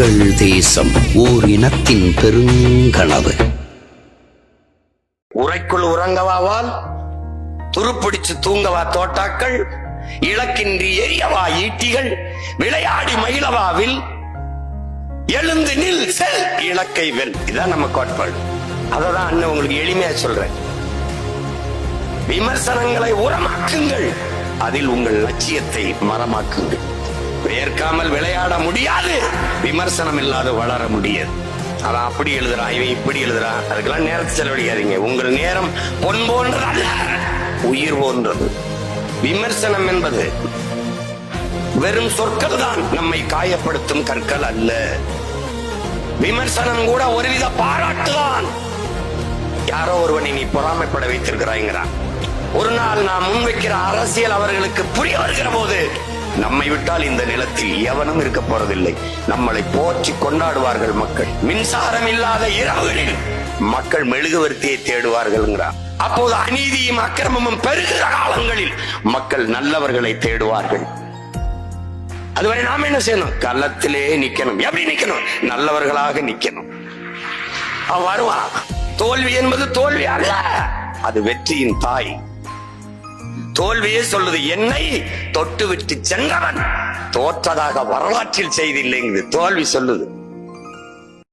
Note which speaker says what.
Speaker 1: எங்கள் தேசம் ஓர் இனத்தின் பெருங்கனவு.
Speaker 2: உரைக்குள் உறங்கவாவால் துருப்பிடிச்சு தூங்கவா தோட்டாக்கள்? இலக்கின்றி எரியவா ஈட்டிகள்? விளையாடி மயிலவாவில் எழுந்து நில் செல் இலக்கை வெல். இதான் நம்ம கோட்பாடு. அததான் அண்ணன் உங்களுக்கு எளிமையா சொல்றேன். விமர்சனங்களை உரமாக்குங்கள். அதில் உங்கள் லட்சியத்தை மரமாக்குங்கள். வேர்க்காமல் விளையாட முடியாது. விமர்சனம் இல்லாத வளர முடியாது. அதான் அப்படி எழுதுறான் இவன் இப்படி எழுதுறான் அதுக்கெல்லாம் நேரத்தை செலவழிக்காதீங்க. உங்கள் நேரம் பொன் போன்றது அல்ல உயிர் போன்றது. விமர்சனம் என்பது வெறும் சொற்கள் தான் நம்மை காயப்படுத்தும் கற்கள் அல்ல. விமர்சனம் கூட ஒருவித பாராட்டுதான். யாரோ ஒருவனை நீ பொறாமைப்பட வைத்திருக்கிறாய்ங்கிறான். ஒரு நாள் நாம் முன்வைக்கிற அரசியல் அவர்களுக்கு புரிய வருகிற போது நம்மை விட்டால் இந்த நிலத்தில் எவனும் இருக்க போறதில்லை. நம்மளை போற்றி கொண்டாடுவார்கள் மக்கள். மின்சாரம் இல்லாத இரவுகளில் மக்கள் மெழுகுவர்த்தியை தேடுவார்கள் அப்போது அநீதியும் அக்கிரமமும் பெருகிற காலங்களில் மக்கள் நல்லவர்களை தேடுவார்கள். அதுவரை நாம என்ன செய்யணும்? களத்திலே நிக்கணும். எப்படி நிக்கணும்? நல்லவர்களாக நிக்கணும். அவன் வருவான். தோல்வி என்பது தோல்வி அல்ல அது வெற்றியின் தாய். தோல்வியே சொல்லுது என்னை தொட்டுவிட்டு சென்றவன். தோற்றதாக வரலாற்றில் செய்தில்லைங்குது தோல்வி சொல்லுது.